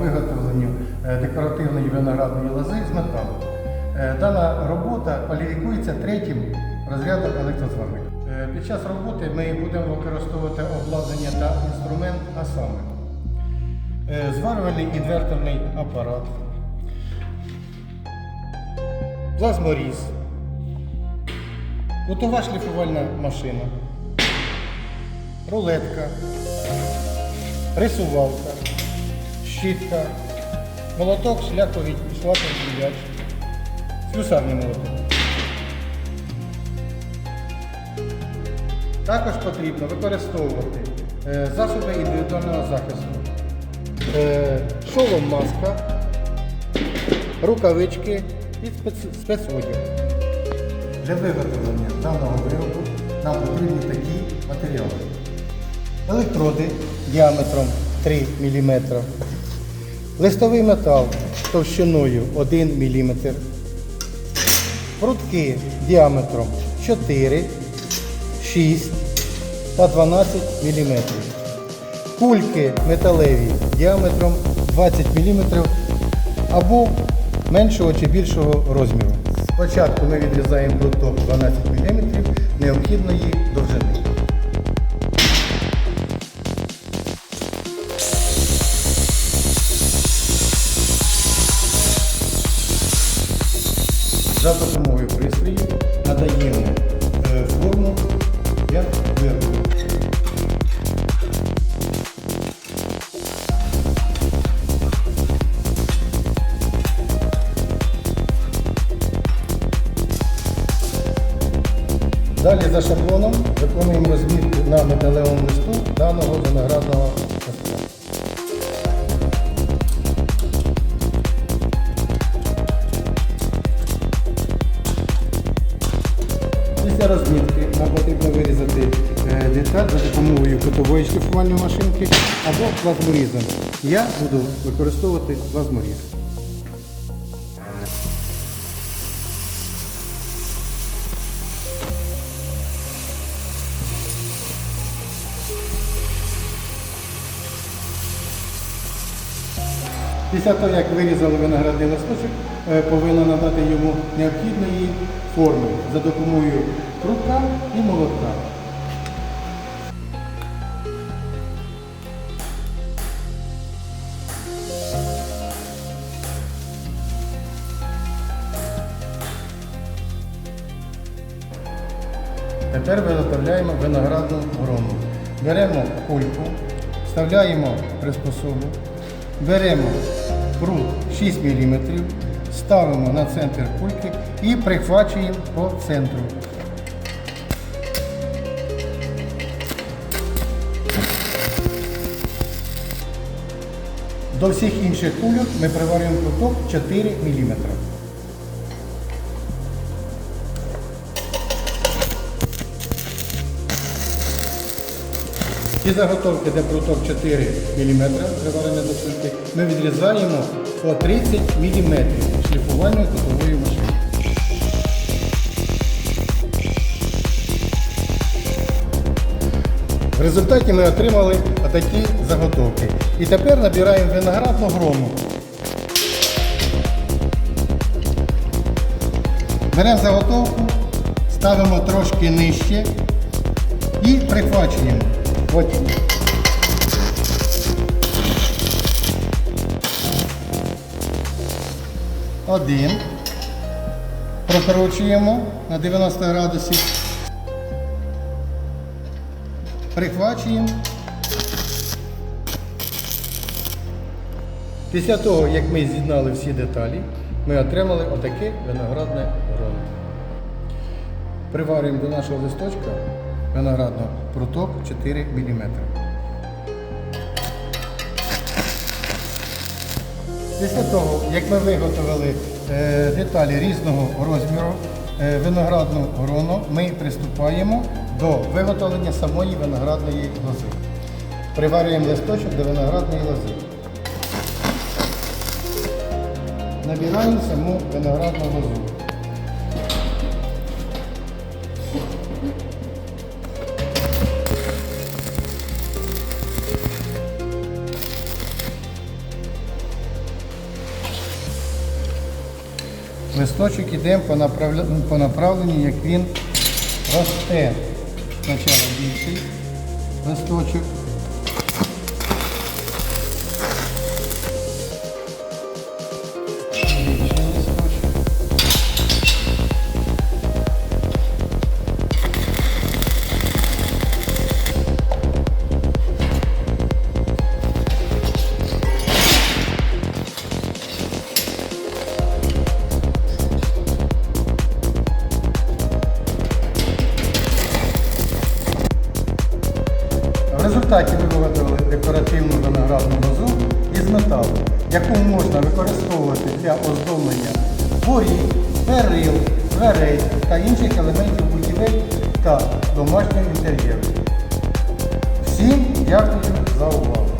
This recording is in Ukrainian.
виготовленню е, декоративної виноградної лози з металу. Е, Дана робота кваліфікується третім розрядом електрозварника. Е, Під час роботи ми будемо використовувати обладнання та інструмент, а саме е, зварювальний інверторний апарат, плазморіз, кутова шліфувальна машина, рулетка, рисувалка, щітка, молоток, шляховий шлаковий м'яч, слюсарний молоток. Також потрібно використовувати е, засоби індивідуального захисту, е, шолом маска, рукавички і спец- спецодяг. Для виготовлення даного виробу нам потрібні такі матеріали. Електроди діаметром 3 мм, листовий метал товщиною 1 мм, прутки діаметром 4, 6 та 12 мм, кульки металеві діаметром 20 мм або меншого чи більшого розміру. Спочатку ми відрізаємо пруток 12 мм необхідної довжини. За допомогою пристрою надаємо е, форму як виробу. Далі за шаблоном виконуємо розмітку на металевому листу даного виноградного Після розмітки нам потрібно вирізати деталь за допомогою кутової шліфувальної машинки або плазморізом. Я буду використовувати плазморіз. Після того, як вирізали виноградний листочок, е, повинно надати йому необхідної форми за допомогою крупка і молотка. Тепер виготовляємо виноградну грону. Беремо кульку, вставляємо приспособу, беремо прут 6 мм, ставимо на центр кульки і прихвачуємо по центру. До всіх інших кульок ми приварюємо куток 4 мм. Ці заготовки, де пруток 4 мм приварене до кульки, ми відрізаємо по 30 мм шліфувальною кутовою машиною. В результаті ми отримали отакі заготовки. І тепер набираємо виноградну грому. Беремо заготовку, ставимо трошки нижче і прихвачуємо. Потім. Один. Прокручуємо на 90 градусів. Прихвачуємо. Після того, як ми з'єднали всі деталі, ми отримали отаке виноградне гроно. Приварюємо до нашого листочка виноградного пруток 4 мм. Після того, як ми виготовили е, деталі різного розміру, е, виноградну грону, ми приступаємо до виготовлення самої виноградної лози. Приварюємо листочок до виноградної лози. Набираємо саму виноградну лозу. Листочок йдемо по, направля... по направленню, як він росте. Спочатку більший листочок. Результаті ви виготовили декоративну виноградну лозу із металу, яку можна використовувати для оздоблення дворів, перил, дверей та інших елементів будівель та домашнього інтер'єру. Всім дякую за увагу!